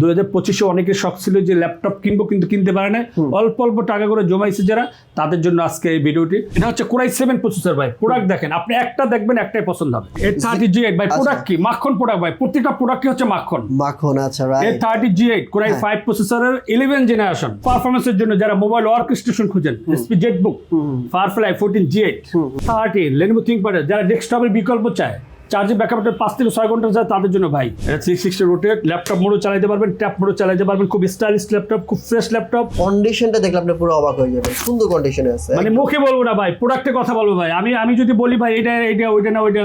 দু হাজার পঁচিশে অনেকের শখ ছিল যে ল্যাপটপ কিনবো কিন্তু কিনতে পারে না অল্প অল্প টাকা করে জমাইছে যারা তাদের জন্য আজকে এই ভিডিওটি। এটা হচ্ছে কোরাই সেভেন প্রসেসর ভাই প্রোডাক্ট দেখেন। আপনি একটা দেখবেন একটাই পছন্দ হবে। এ থার্টি জি এইট ভাই প্রোডাক্ট কি? মাখন প্রোডাক্ট ভাই প্রত্যেকটা প্রোডাক্টই হচ্ছে মাখন। মাখন আচ্ছা A thirty G eight core i five প্রসেসরের ইলেভেন জেনারেশন পারফরমেন্সের জন্য যারা মোবাইল ওয়ার্ক স্টেশন খুঁজেন HP ZBook Firefly fourteen G eight thirty Lenovo ThinkPad যারা ডেস্কটপের বিকল্প চায় চার্জিং ব্যাকআপটা পাঁচ থেকে ছয় ঘণ্টা যায় তাদের জন্য ভাই। এটা থ্রি সিক্সটি রোটেট ল্যাপটপ মোডও চালাতে পারবেন ট্যাপ মোডও চালাতে পারবেন খুব স্টাইলিশ ল্যাপটপ খুব ফ্রেশ ল্যাপটপ কন্ডিশনটা দেখলে আপনি পুরো অবাক হয়ে যাবেন সুন্দর কন্ডিশনে আছে। মানে মুখে বলব না ভাই প্রোডাক্টের কথা বলব ভাই। আমি আমি যদি বলি ভাই এটা এটা ওইটা না ওইটা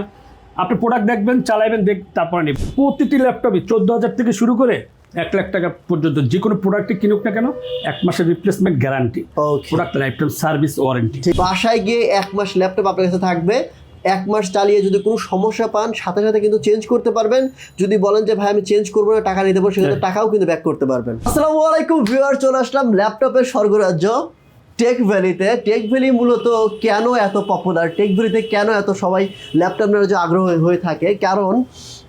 আপনি প্রোডাক্ট দেখবেন চালাবেন দেখ তারপরে নিন প্রতিটি ল্যাপটপে চোদ্দ হাজার থেকে শুরু করে এক লাখ টাকা পর্যন্ত যে কোনো প্রোডাক্টে কিনুক না কেন এক মাসের replacement guarantee product lifetime service warranty বাসায় গিয়ে এক মাস ল্যাপটপ আপনার কাছে থাকবে এক মাস চালিয়ে যদি কোনো সমস্যা পান সাথে সাথে কিন্তু চেঞ্জ করতে পারবেন। যদি বলেন যে ভাই আমি চেঞ্জ করব না টাকা নিতে পারব সেক্ষেত্রে টাকাও কিন্তু ব্যাক করতে পারবেন। আসসালামু আলাইকুম ভিউয়ার চলে আসলাম ল্যাপটপের স্বর্গরাজ্য টেক ভ্যালিতে টেক ভ্যালি মূলত কেন এত পপুলার টেক ভ্যালিতে কেন এত সবাই ল্যাপটপ নেওয়ার যে আগ্রহ হয়ে থাকে? কারণ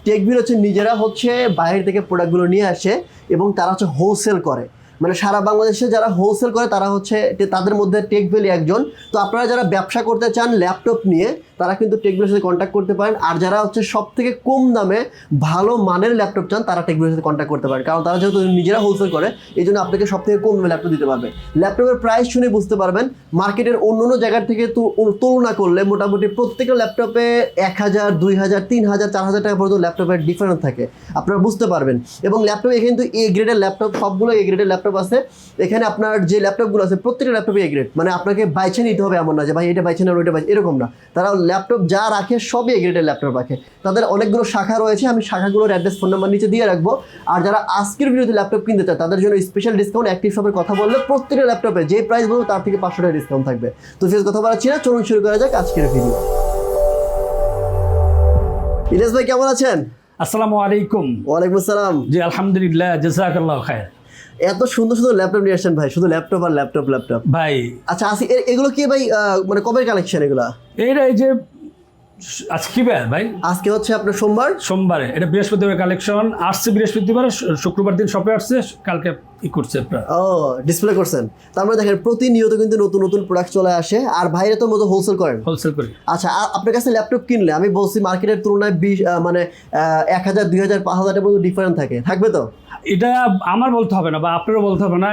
টেক ভ্যালি হচ্ছে নিজেরা হচ্ছে বাইরে থেকে প্রোডাক্টগুলো নিয়ে আসে এবং তারা হচ্ছে হোলসেল করে। মানে সারা বাংলাদেশে যারা হোলসেল করে, তারা হচ্ছে তাদের মধ্যে টেক ভ্যালি একজন। তো আপনারা যারা ব্যবসা করতে চান ল্যাপটপ নিয়ে, তারা কিন্তু টেক ভ্যালির সাথে কন্ট্যাক্ট করতে পারেন। আর যারা হচ্ছে সব থেকে কম দামে ভালো মানের ল্যাপটপ চান, তারা টেক সাথে কন্ট্যাক্ট করতে পারেন। কারণ তারা যেহেতু নিজেরা হোলসেল করে, এই জন্য আপনাকে সব থেকে কম দামে ল্যাপটপ দিতে পারবে। ল্যাপটপের প্রাইস শুনে বুঝতে পারবেন মার্কেটের অন্য অন্য জায়গার থেকে তুলনা করলে মোটামুটি প্রত্যেকটা ল্যাপটপে এক হাজার, দুই হাজার, তিন হাজার, চার হাজার টাকা পর্যন্ত ল্যাপটপের ডিফারেন্স থাকে। আপনারা বুঝতে পারবেন। এবং ল্যাপটপ কিন্তু এ গ্রেডের ল্যাপটপ সবগুলো এ গ্রেডের ল্যাপটপ আছে এখানে আপনার যে ল্যাপটপগুলো আছে প্রত্যেকটা ল্যাপটপে এ গ্রেড মানে আপনাকে বাইছে নিতে হবে এমন না যে ভাই এটা বাইছে না ওইটা বাইছে এরকম না। তারা ল্যাপটপ যা রাখে সবই এ গ্রেডের ল্যাপটপ রাখে। তাদের অনেকগুলো শাখা রয়েছে আমি শাখাগুলোর অ্যাড্রেস ফোন নাম্বার নিচে দিয়ে রাখব। আর যারা আজকের ভিডিওতে ল্যাপটপ কিনতে চায় তাদের জন্য স্পেশাল ডিসকাউন্ট অ্যাক্টিভ শপের কথা বললে প্রত্যেকটা ল্যাপটপে যে প্রাইস বলব তার থেকে পাঁচশো টাকা ডিসকাউন্ট থাকবে। তো ফেস কথা বলাচ্ছি না চলুন শুরু করা যাক আজকের ভিডিও ইলিয়াস ভাই কেমন আছেন? আসসালামু আলাইকুম। ওয়ালাইকুম আসসালাম। জি আলহামদুলিল্লাহ জাজাকাল্লাহ খায়ের। এত সুন্দর সুন্দর ল্যাপটপ নিয়ে আসছেন ভাই শুধু ল্যাপটপ আর ল্যাপটপ ল্যাপটপ ভাই। আচ্ছা আসি এগুলো কি ভাই মানে কবে কালেকশন এগুলা? এইটা এই যে আজ কি বার ভাই? আজকে হচ্ছে আপনার সোমবার। সোমবারে। এটা বৃহস্পতিবার কালেকশন আসছে বৃহস্পতিবার শুক্রবার দিন শপে আসছে কালকে ই করছে আপনার। ও ডিসপ্লে করছেন। তার মানে দেখেন প্রতিনিয়ত কিন্তু নতুন নতুন প্রোডাক্ট চলে আসে আর বাইরে তো মতো হোলসেল করেন। হোলসেল করে। আচ্ছা আপনার কাছে ল্যাপটপ কিনলে আমি বলছি মার্কেটের তুলনায় বিশ মানে এক হাজার দুই হাজার পাঁচ হাজার পর্যন্ত ডিফারেন্ট থাকে। থাকবে তো? এটা আমার বলতে হবে না বা আপনারও বলতে হবে না।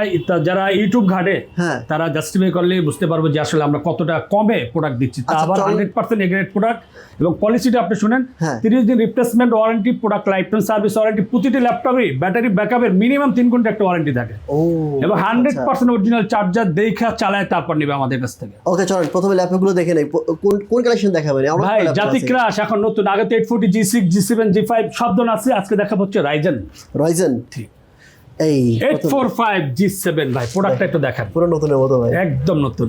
যারা ইউটিউব ঘাটে হ্যাঁ। তারা জাস্টিফাই করলে বুঝতে পারব যে আসলে আমরা কতটা কমে প্রোডাক্ট দিচ্ছি। তা আচ্ছা, আবার হান্ড্রেড পার্সেন্ট এগ্রেড প্রোডাক্ট এবং পলিসিটা আপনি শুনেন হ্যাঁ। তিরিশ দিন replacement warranty product lifetime service warranty প্রতিটি ল্যাপটপে ব্যাটারি ব্যাকআপের মিনিমাম তিন ঘণ্টা একটা ওয়ারেন্টি থাকে। এবং হান্ড্রেড। পার্সেন্ট অরিজিনাল চার্জার দেখা চালায় তারপর নেবে আমাদের কাছ থেকে। ওকে চলেন প্রথমে ল্যাপটপগুলো দেখে নেই। কোন কোন কালেকশন দেখাবেন? ভাই জাতি ক্রাশ এখন নতুন আগে তো eight forty G six G seven G five সব ধরনের আছে আজকে দেখা হচ্ছে রাইজেন রয়জেন ঠিক। এই eight four five G seven ভাই প্রোডাক্টটা একটু দেখান। পুরো নতুনের মতো ভাই। একদম নতুন।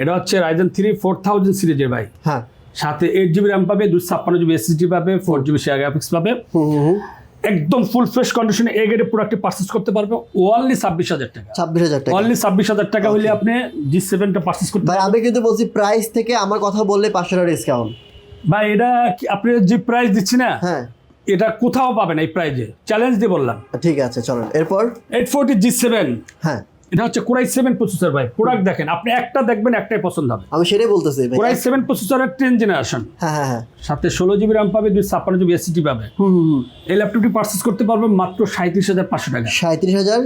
এটা হচ্ছে রাইজেন থ্রি ফোর থাউজেন্ড সিরিজের ভাই। হ্যাঁ। সাথে এইট জিবি র্যাম পাবে দুশো ছাপ্পান্ন জিবি এসএসডি পাবে ফোর জিবি শেয়ার গ্রাফিক্স পাবে। একদম ফুল ফ্রেশ কন্ডিশনে এ গ্রেডের প্রোডাক্টটি পারচেস করতে পারবে ওনলি ছাব্বিশ হাজার টাকা। ছাব্বিশ হাজার টাকা। ওনলি ছাব্বিশ হাজার টাকা হলে আপনি জি সেভেনটা পারচেস করতে ভাই আমি কিন্তু বলছি প্রাইস থেকে আমার কথা বললে পাঁচশো টাকা ডিসকাউন্ট ভাই এটা কি আপনি যে প্রাইস দিচ্ছি না হ্যাঁ। এটা কোথাও পাবেন এই প্রাইজে চ্যালেঞ্জ দিয়ে বললাম। ঠিক আছে চলেন। এরপর? এইট ফোরটি জি সেভেন হ্যাঁ। এটা হচ্ছে কোরাই সেভেন প্রসেসর ভাই। প্রোডাক্ট দেখেন আপনি একটা দেখবেন একটাই পছন্দ হবে। আমি সেটাই বলতেছি। কোরাই সেভেন প্রসেসরের টেন জেনারেশন হ্যাঁ হ্যাঁ হ্যাঁ। সাথে ষোলো জিবি র্যাম পাবে দুই ছাপ্পান্ন জিবি এসিটি পাবে। হুম হুম হুম। এই ল্যাপটপটি পারচেস করতে পারবে মাত্র সাঁত্রিশ হাজার পাঁচশো টাকা। সাঁত্রিশ হাজার?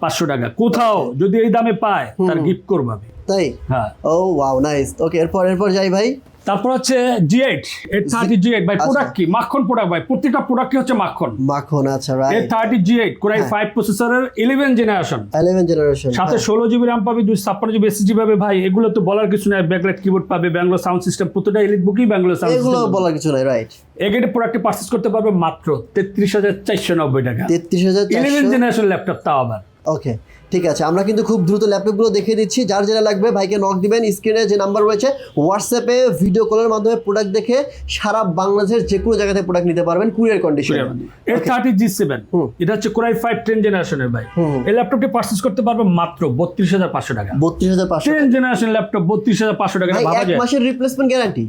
পাঁচশো টাকা। কোথাও যদি এই দামে পায় তার গিফট করব আমি। তাই? হ্যাঁ। ও ওয়াও নাইস ওকে এরপর এরপর যাই ভাই। তারপর হচ্ছে G eight eight thirty G eight ভাই। প্রোডাক্ট কি? মাখন প্রোডাক্ট ভাই প্রত্যেকটা প্রোডাক্টই হচ্ছে মাখন। মাখন আচ্ছা eight right thirty G eight core i. Five প্রসেসরের ইলেভেন জেনারেশন ইলেভেন জেনারেশন সাথে ষোলো জিবি র্যাম পাবে দুই ছাপ্পান্ন জিবি এসএসডি পাবে ভাই এগুলো তো বলার কিছু নাই। ব্যাকলাইট কিবোর্ড পাবে ব্যাঙ্গলোর সাউন্ড সিস্টেম প্রতিটা এলিট বুকই ব্যাঙ্গলোর সাউন্ড এগুলো বলার কিছু নাই রাইট এগেটে প্রোডাক্টটি পারচেস করতে পারবে মাত্র তেত্রিশ হাজার চারশো নব্বই টাকা। তেত্রিশ হাজার ইলেভেন জেনারেশন ল্যাপটপ তাও আবার। ওকে ঠিক আছে। আমরা কিন্তু খুব দ্রুত ল্যাপটপগুলো দেখিয়ে দিচ্ছি। যার যেটা লাগবে ভাইকে নক দিবেন। স্ক্রিনে যে নাম্বার রয়েছে হোয়াটসঅ্যাপে ভিডিও কলের মাধ্যমে প্রোডাক্ট দেখে সারা বাংলাদেশের যে কোনো জায়গাতে প্রোডাক্ট নিতে পারবেন কুরিয়ার কন্ডিশনে এইট থার্টি জি সেভেন। এটা হচ্ছে কোরাই ফাইভ টেন জেনারেশনের ভাই। এই ল্যাপটপটি পারচেস করতে পারবে মাত্র বত্রিশ হাজার পাঁচশো টাকা। বত্রিশ হাজার পাঁচশো টেন জেনারেশন ল্যাপটপ বত্রিশ হাজার পাঁচশো টাকা এক মাসের রিপ্লেসমেন্ট গ্যারান্টি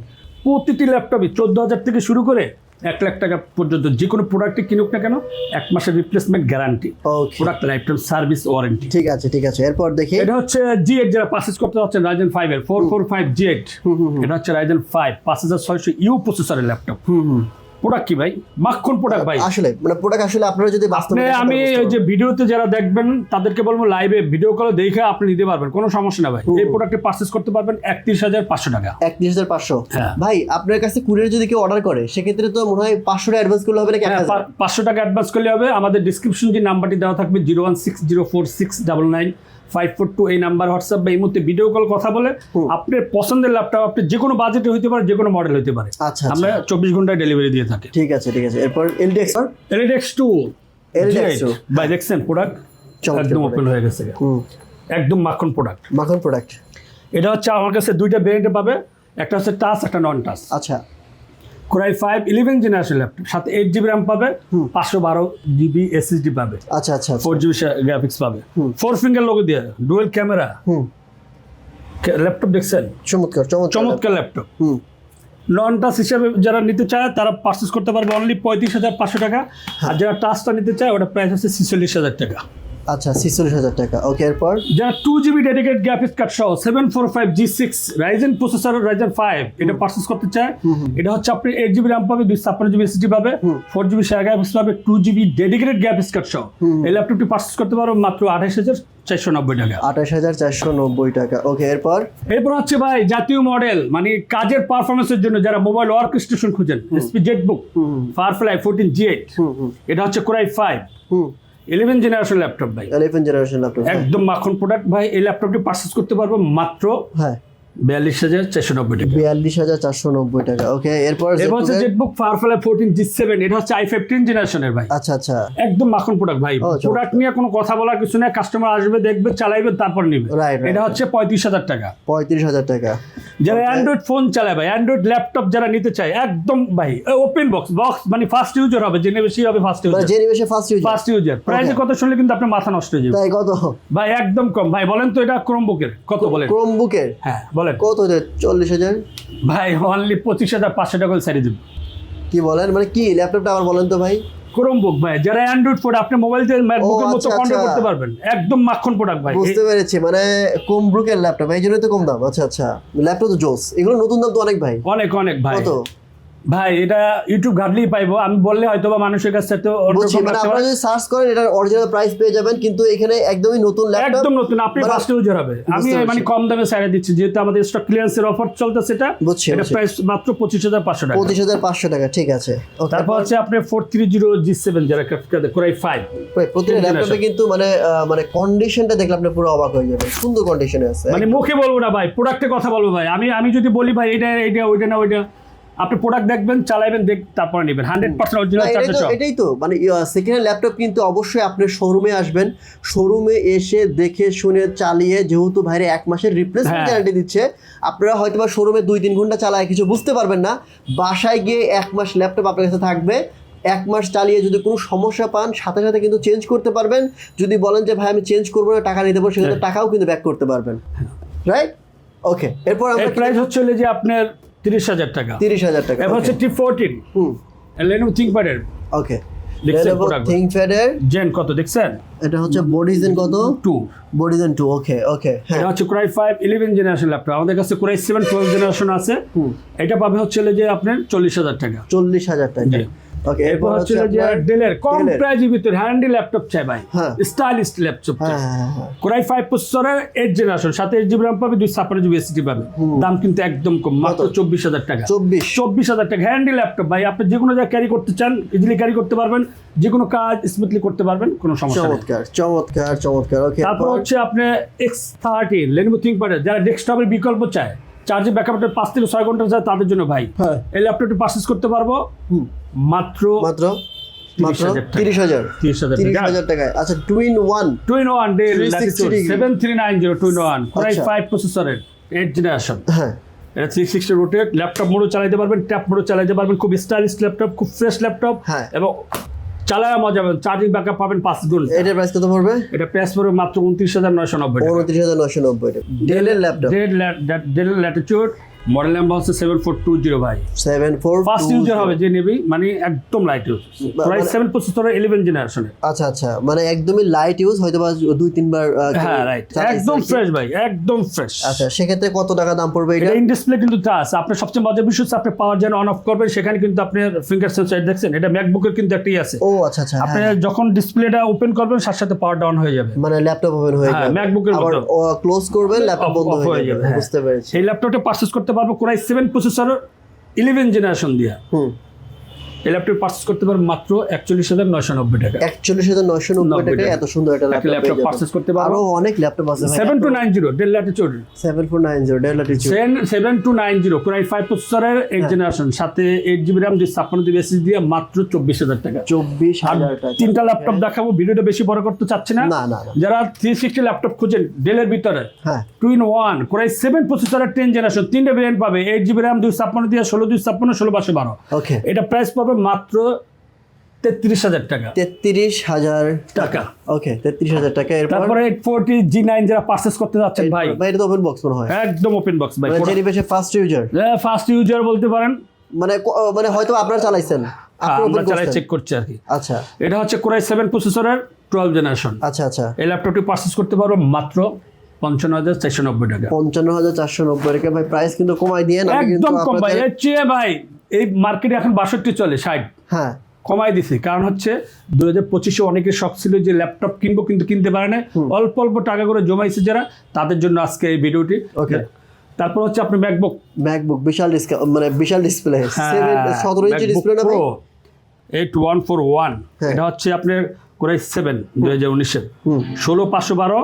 প্রতিটি ল্যাপটপই চোদ্দ হাজার থেকে শুরু করে এক লাখ টাকা পর্যন্ত যে কোনো প্রোডাক্টে কিনুক না কেন এক মাসের replacement guarantee product lifetime service warranty ঠিক আছে ঠিক আছে। এরপর দেখি। এটা হচ্ছে জি এইট যারা পারচেস করতে যাচ্ছেন রাইজেন ফাইভ এর। Four four five G eight এটা হচ্ছে রাইজেন ফাইভ পাঁচ হাজার ছয়শো ইউ প্রসেসরের ল্যাপটপ প্রোডাক্ট কি ভাই? মাখন প্রোডাক্ট ভাই। আসলে মানে প্রোডাক্ট আসলে আপনারা যদি বাস্তবে আমি ওই যে ভিডিওতে যারা দেখবেন তাদেরকে বলব লাইভে ভিডিও কলে দেখে আপনি নিতে পারবেন কোনো সমস্যা না ভাই। এই প্রোডাক্টে পারচেস করতে পারবেন একত্রিশ হাজার পাঁচশো টাকা। একত্রিশ হাজার পাঁচশো। হ্যাঁ। ভাই আপনার কাছে কুরিয়ার যদি কেউ অর্ডার করে সেক্ষেত্রে তো মনে হয় পাঁচশো টাকা অ্যাডভান্স করলে হবে নাকি হ্যাঁ, পাঁচশো টাকা অ্যাডভান্স করলে হবে। আমাদের ডিসক্রিপশন যে নাম্বারটি দেওয়া থাকবে zero one six zero four six double nine five four two এই নাম্বার হোয়াটসঅ্যাপ বা এই মুহূর্তে ভিডিও কল কথা বলে আপনার পছন্দের ল্যাপটপ আপনি যে কোনো বাজেটে হইতে পারে যে কোনো মডেল হইতে পারে। আচ্ছা আমরা আচ্ছা চব্বিশ ঘন্টায় ডেলিভারি দিয়ে থাকি। ঠিক আছে ঠিক আছে। এরপর LDX Elite X two LDX two। ভাই দেখছেন প্রোডাক্ট একদম ওপেন হয়ে গেছে। একদম মাখন প্রোডাক্ট মাখন প্রোডাক্ট এটা হচ্ছে আমার কাছে দুইটা ভেরিয়েন্টে পাবে। একটা হচ্ছে টাচ একটা নন টাচ আচ্ছা। Core i five eleven generation laptop সাথে এইট জিবি র্যাম পাবে পাঁচশো বারো জিবি এসএসডি পাবে। আচ্ছা আচ্ছা। ফোর জিবি গ্রাফিক্স পাবে। ফোর ফিঙ্গার লোগো দিয়ে ডুয়েল ক্যামেরা ল্যাপটপ দেখছেন? চমৎকার চমৎকার। ল্যাপটপ নন টাচ হিসাবে যারা নিতে চায় তারা পারচেস করতে পারবে অনলি পঁয়ত্রিশ হাজার পাঁচশো টাকা। আর যারা টাচটা নিতে চায় ওটা প্রাইস হচ্ছে ছিচল্লিশ হাজার টাকা। আচ্ছা ছিচল্লিশ হাজার টাকা। ওকে এরপর? যারা two GB dedicate graphics card সহ seven four five G six Ryzen processor Ryzen five এটা পারচেস করতে চায় এটা হচ্ছে আপনি এইট জিবি র্যাম পাবে দুই ছাপ্পান্ন জিবি এসডি পাবে ফোর জিবি শেয়ার গ্রাফিক্স পাবে two GB dedicated graphics card সহ। এই ল্যাপটপটি পারচেস করতে পারো মাত্র আঠাশ হাজার চারশো নব্বই টাকা। আঠাশ হাজার চারশো নব্বই টাকা। ওকে এরপর? এরপর হচ্ছে ভাই জাতীয় মডেল মানে কাজের পারফরমেন্সের জন্য যারা মোবাইল ওয়ার্কস্টেশন খুঁজেন HP ZBook Firefly fourteen G eight এটা হচ্ছে core i five eleven generation laptop ভাই। ইলেভেন জেনারেশন ল্যাপটপ একদম মাখন প্রোডাক্ট ভাই এই ল্যাপটপটি পারচেস করতে পারব মাত্র হ্যাঁ। বিয়াল্লিশ হাজার চারশো নব্বই টাকা। বিয়াল্লিশ হাজার চারশো নব্বই টাকা ওকে এরপর এবার হচ্ছে ZBook Firefly fourteen G seven এটা হচ্ছে আই ফিফটিন জেনারেশনের ভাই। আচ্ছা আচ্ছা। একদম মাখন প্রোডাক্ট ভাই। প্রোডাক্ট নিয়ে কোনো কথা বলার কিছু নেই কাস্টমার আসবে দেখবে চালাইবে তারপর নিবে। এটা হচ্ছে পঁয়ত্রিশ হাজার টাকা। পঁয়ত্রিশ হাজার টাকা। যারা অ্যান্ড্রয়েড ফোন চালায় ভাই অ্যান্ড্রয়েড ল্যাপটপ যারা নিতে চায় একদম ভাই ওপেন বক্স বক্স মানে ফার্স্ট ইউজার হবে জেনে বেশি হবে ফার্স্ট ইউজার যে নিবেশে first use first user Okay. কথা শুনলে কিন্তু আপনার মাথা নষ্ট হয়ে যাবে। তাই কত? ভাই একদম কম। ভাই বলেন তো এটা ক্রোমবুকের কত বলেন? ক্রোমবুকের হ্যাঁ বলেন। কত চল্লিশ হাজার? ভাই অনলি পঁচিশ হাজার পাঁচশো টাকা সারি দেব কি বলেন? মানে কি ল্যাপটপটা আবার বলেন তো ভাই। ক্রোমবুক ভাই যারা অ্যান্ড্রয়েড ফোন আপনি মোবাইল দিয়ে ম্যাকবুকের মতো আচ্ছা, কন্ট্রোল আচ্ছা। করতে পারবেন। একদম মাখন প্রোডাক্ট ভাই। বুঝতে পেরেছি মানে ক্রোমবুকের ল্যাপটপ এই জন্যই তো কম দাম। আচ্ছা আচ্ছা। ল্যাপটপ তো জোস এগুলো নতুন দাম তো অনেক ভাই। অনেক অনেক ভাই। কত? ভাই এটা ইউটিউব ঘাটলেই পাইবো। আমি বললে হয়তো বা মানুষের কাছে তো বুঝছি মানে আপনারা যদি সার্চ করেন এটার অরিজিনাল প্রাইস পেয়ে যাবেন কিন্তু এখানে একদমই নতুন ল্যাপটপ একদম নতুন আপনি মানে- ফার্স্ট ইউজার হবে। আমি মানে কম দামে দিচ্ছি যেহেতু আমাদের স্টক ক্লিয়ারেন্সের অফার বুঝছি, এটা প্রাইস মাত্র পঁচিশ হাজার পাঁচশো টাকা। পঁচিশ হাজার পাঁচশো টাকা ঠিক আছে। তারপর হচ্ছে আপনি four three zero G seven যারা কোরাই ফাইভ ভাই, প্রতিটা ল্যাপটপে কিন্তু মানে মানে কন্ডিশনটা দেখলে আপনি পুরো অবাক হয়ে যাবেন সুন্দর কন্ডিশনে আছে। মানে মুখে বলব না ভাই প্রোডাক্টের কথা বলব ভাই। আমি আমি যদি বলি ভাই এটা এটা ওইটা না ওইটা আপনি প্রোডাক্ট দেখবেন চালাবেন দেখ তারপরে নেবেন। হান্ড্রেড পার্সেন্ট অরিজিনাল এটাই চার্জার তো এটাই তো মানে সেকেন্ড হ্যান্ড ল্যাপটপ কিন্তু অবশ্যই আপনি শোরুমে আসবেন। শোরুমে এসে দেখে শুনে চালিয়ে যেহেতু ভাইরে এক মাসের রিপ্লেসমেন্ট হ্যাঁ। গ্যারান্টি দিচ্ছে আপনারা হয়তো বা শোরুমে দুই তিন ঘণ্টা চালায় কিছু বুঝতে পারবেন না। বাসায় গিয়ে এক মাস ল্যাপটপ আপনার কাছে থাকবে। এক মাস চালিয়ে যদি কোনো সমস্যা পান সাথে সাথে কিন্তু চেঞ্জ করতে পারবেন। যদি বলেন যে ভাই আমি চেঞ্জ করব না টাকা নিতে পারব সেক্ষেত্রে টাকাও কিন্তু ব্যাক করতে পারবেন। রাইট ওকে এরপর প্রাইস হচ্ছে যে আপনার তিরিশ হাজার টাকা। তিরিশ হাজার টাকা এবার হচ্ছে টি ফোরটিন হুম। লেনোভো থিঙ্কপ্যাডের ওকে দেখছেন Lenovo product? ThinkPad-এর? জেন কত দেখছেন? এটা হচ্ছে বডিজেন কত? টু বডিজেন টু ওকে ওকে এটা হচ্ছে core i five eleven generation laptop আমাদের কাছে কোরাই সেভেন টুয়েলভ জেনারেশন আছে। হুম। এটা পাবে হচ্ছে যে আপনার চল্লিশ হাজার টাকা। চল্লিশ হাজার টাকা। ওকে এরপর এরপর হচ্ছে হচ্ছে যে ডেলের কম প্রাইজের ভিতরে হ্যান্ডি ল্যাপটপ চাই ভাই। হ্যাঁ। স্টাইলিশ ল্যাপটপ হ্যাঁ হ্যাঁ কোরাই ফাইভ প্রসেসরের এইট জেনারেশন সাথে জিবি পাবে জিবি পাবে। দাম কিন্তু একদম কম মাত্র টাকা। টাকা। হ্যান্ডি ল্যাপটপ ভাই আপনি যে কোনো জায়গায় ক্যারি করতে চান ইজিলি ক্যারি করতে পারবেন যে কোনো কাজ স্মুথলি করতে পারবেন কোনো সমস্যা নেই। চমৎকার চমৎকার চমৎকার। ওকে তারপর হচ্ছে আপনি যারা ডেস্কটপের বিকল্প চায় চার্জে ব্যাকআপটা পাঁচ থেকে ছয় ঘণ্টা যায় তাদের জন্য ভাই। হ্যাঁ। এই ল্যাপটপটি পারচেস করতে পারব। মাত্র মাত্র? মাত্র তিরিশ হাজার। তিরিশ হাজার তিরিশ হাজার টাকায়। আচ্ছা two one two one Dell seven three nine zero one core i. Five প্রসেসরের এইট জেনারেশন হ্যাঁ। এটা থ্রি সিক্সটি রোটেট ল্যাপটপ মোডও চালাতে পারবেন ট্যাপ মোডও চালাতে পারবেন। খুব স্টাইলিশ ল্যাপটপ খুব ফ্রেশ ল্যাপটপ হ্যাঁ। এবং চালায় মজা পাবেন চার্জিং ব্যাকআপ পাবেন পাঁচ গুণ। এটার প্রাইস কত পড়বে? এটা প্রাইস পড়বে মাত্র উনত্রিশ হাজার নয়শো নব্বই উনত্রিশ হাজার নয়শো নব্বই ডেলের laptop Dell Latitude model number হচ্ছে সেভেন ফোর টু জিরো ভাই। সেভেন ফোর ফার্স্ট ইউজার হবে যে নেবি মানে একদম লাইট ইউজ মানে- সেভেন প্রসেসর ইলেভেন জেনারেশনের আচ্ছা আচ্ছা মানে একদমই লাইট ইউজ হয়তো বা দুই তিনবার হ্যাঁ রাইট একদম ফ্রেশ ভাই একদম ফ্রেশ আচ্ছা সেক্ষেত্রে কত টাকা দাম পড়বে এটা? ইন ডিসপ্লে কিন্তু টাচ আপনার সবচেয়ে মজার বিষয় হচ্ছে আপনি পাওয়ার যেন অন অফ করবেন সেখানে কিন্তু আপনার ফিঙ্গার সেন্সার দেখছেন? এটা ম্যাকবুকের কিন্তু একটাই আছে। ও আচ্ছা আচ্ছা আপনি হ্যাঁ। যখন ডিসপ্লেটা ওপেন করবেন সাথে সাথে পাওয়ার ডাউন হয়ে যাবে। মানে ল্যাপটপ ওপেন হয়ে হ্যাঁ, যাবে। এর আবার মতো। ক্লোজ করবেন ল্যাপটপ বন্ধ হয়ে যাবে। হ্যাঁ। বুঝতে পেরেছি। সেই ল্যাপটপটা পারচেস করতে পারব core i seven processor eleven generation দিয়ে। এই ল্যাপটপ পারচেস করতে পারব মাত্র একচল্লিশ হাজার নয়শো নব্বই টাকা। একচল্লিশ হাজার নয়শো নব্বই টাকা। এত সুন্দর একটা ল্যাপটপ পারচেস করতে আরও অনেক ল্যাপটপ আছে seven two nine zero Dell Latitude seven four nine zero Dell Latitude seven two nine zero core i five প্রসেসরের এইট। জেনারেশন সাথে এইট জিবি র্যাম যে ছাপ্পান্ন জিবি এসএস দিয়ে মাত্র চব্বিশ হাজার টাকা। চব্বিশ হাজার টাকা। তিনটা ল্যাপটপ দেখাবো ভিডিওটা বেশি বড় করতে চাচ্ছি না। যারা থ্রি সিক্সটি ল্যাপটপ খুঁজেন ডেলের ভিতরে। Two in one core i seven প্রসেসরের টেন জেনারেশন তিনটে ভেরিয়েন্ট পাবে এইট জিবি র্যাম দুই ছাপ্পান্ন দিয়ে ষোলো দুই ছাপ্পান্ন ষোলো পাঁচশো বারো। এটা প্রাইস পাবে মাত্র তেত্রিশ হাজার টাকা। তেত্রিশ হাজার টাকা। ওকে তেত্রিশ হাজার টাকা তারপরে এইট ফোরটি জি নাইন যারা করতে যাচ্ছেন ভাই। ভাই এটা তো ওপেন বক্স মনে হয়। একদম ওপেন বক্স ভাই মানে ফার্স্ট ইউজার ফার্স্ট ইউজার বলতে পারেন। মানে মানে হয়তো আপনারা চালাইছেন। হ্যাঁ, আমরা চালাই চেক করছি আর কি। আচ্ছা। এটা হচ্ছে কোরাই সেভেন প্রসেসরের টুয়েলভ জেনারেশন আচ্ছা আচ্ছা। এই ল্যাপটপটি পারচেস করতে পারব মাত্র পঞ্চান্ন হাজার চারশো নব্বই টাকা। পঞ্চান্ন হাজার চারশো নব্বই টাকা। ভাই প্রাইস কিন্তু কমাই দিয়ে একদম কম ভাই ভাই এই মার্কেটে এখন বাষট্টি চলে ষাট। হ্যাঁ। কমাই দিছি কারণ হচ্ছে দু হাজার পঁচিশে অনেকের শখ ছিল যে ল্যাপটপ কিনবো কিন্তু কিনতে পারে না অল্প অল্প টাকা করে জমাইছে যারা তাদের জন্য আজকে এই ভিডিওটি। ওকে তারপর হচ্ছে আপনি ম্যাকবুক ম্যাকবুক বিশাল মানে বিশাল ডিসপ্লে সতেরো ইঞ্চি ডিসপ্লে না এইট ওয়ান ফোর ওয়ান হ্যাঁ। এটা হচ্ছে আপনার কোরাই সেভেন দুই হাজার উনিশের ষোলো পাঁচশো বারো।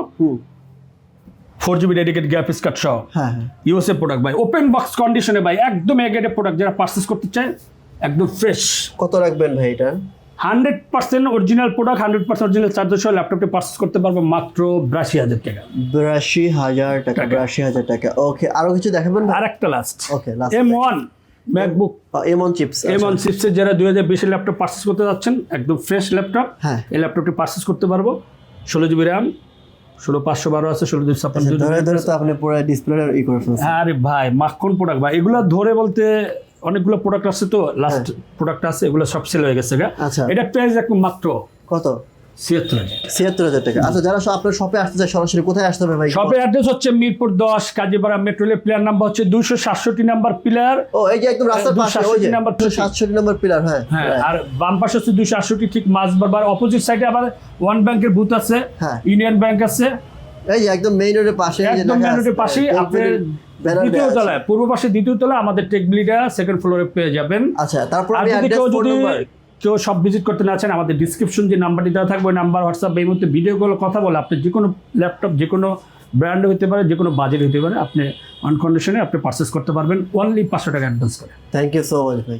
Four GB dedicate graphics card সহ। হ্যাঁ ইউএসএ প্রোডাক্ট ভাই ওপেন বক্স কন্ডিশনে ভাই একদম এগেটেড প্রোডাক্ট যারা পারচেস করতে চায় একদম ফ্রেশ কত রাখবেন ভাই এটা? Hundred percent original product hundred percent original charger সহ ল্যাপটপটি পারচেস করতে পারব মাত্র বিরাশি হাজার টাকা। বিরাশি হাজার টাকা বিরাশি হাজার টাকা। ওকে আরও কিছু দেখাবেন আর একটা last okay last M one MacBook M one chips M one সিক্সের যারা দুই হাজার বিশের ল্যাপটপ পারচেস করতে যাচ্ছেন একদম ফ্রেশ ল্যাপটপ হ্যাঁ। এই ল্যাপটপটি পারচেস করতে পারব। ষোলো জিবি র্যাম ষোলো পাঁচশো বারো আছে ষোলো দুই ছাপ্পান্ন আচ্ছা, আপনি পুরো ডিসপ্লে ই করে আরে ভাই মাখন প্রোডাক্ট ভাই এগুলো ধরে বলতে অনেকগুলো প্রোডাক্ট আছে তো লাস্ট প্রোডাক্ট আছে এগুলো সব সেল হয়ে গেছে গা। হ্যাঁ। আচ্ছা। এটা প্রাইস একদম মাত্র কত? ছিয়াত্তর হাজার টাকা। আচ্ছা যারা আপনার শপে আসতে চায় সরাসরি কোথায় আসতে হবে ভাই? শপের অ্যাড্রেস হচ্ছে মিরপুর দশ Kazipara metro rail pillar number হচ্ছে দুইশো সাতষট্টি নাম্বার পিলার ও এই যে একদম রাস্তার পাশে ওই যে নাম্বার সাতষট্টি নম্বর পিলার হ্যাঁ। হ্যাঁ আর বাম পাশে হচ্ছে দুইশো আটষট্টি ঠিক মাছ বারবার অপোজিট সাইডে আবার ওয়ান ব্যাংকের বুথ আছে। ইউনিয়ন ব্যাংক আছে। এই একদম মেইন রোডের পাশে একদম রোডের আপনার দ্বিতীয় তলায় পূর্ব পাশে দ্বিতীয় তলায় আমাদের টেকবিলিটা সেকেন্ড ফ্লোরে পেয়ে যাবেন। আচ্ছা তারপর আমি অ্যাড্রেস ফোন নাম্বার কেউ সব ভিজিট করতে না চান, আমাদের ডিসক্রিপশন যে নাম্বারটি দেওয়া থাকবে, ওই নাম্বার হোয়াটসঅ্যাপ এই মুহূর্তে ভিডিও কল কথা বলে, আপনি যে কোনো ল্যাপটপ যে কোনো ব্র্যান্ড হতে পারে, যে কোনো বাজেট হতে পারে, আপনি অনকন্ডিশনে আপনি পারচেস করতে পারবেন অনলি পাঁচশো টাকা অ্যাডভান্স করে। থ্যাংক ইউ সো মাচ ভাই।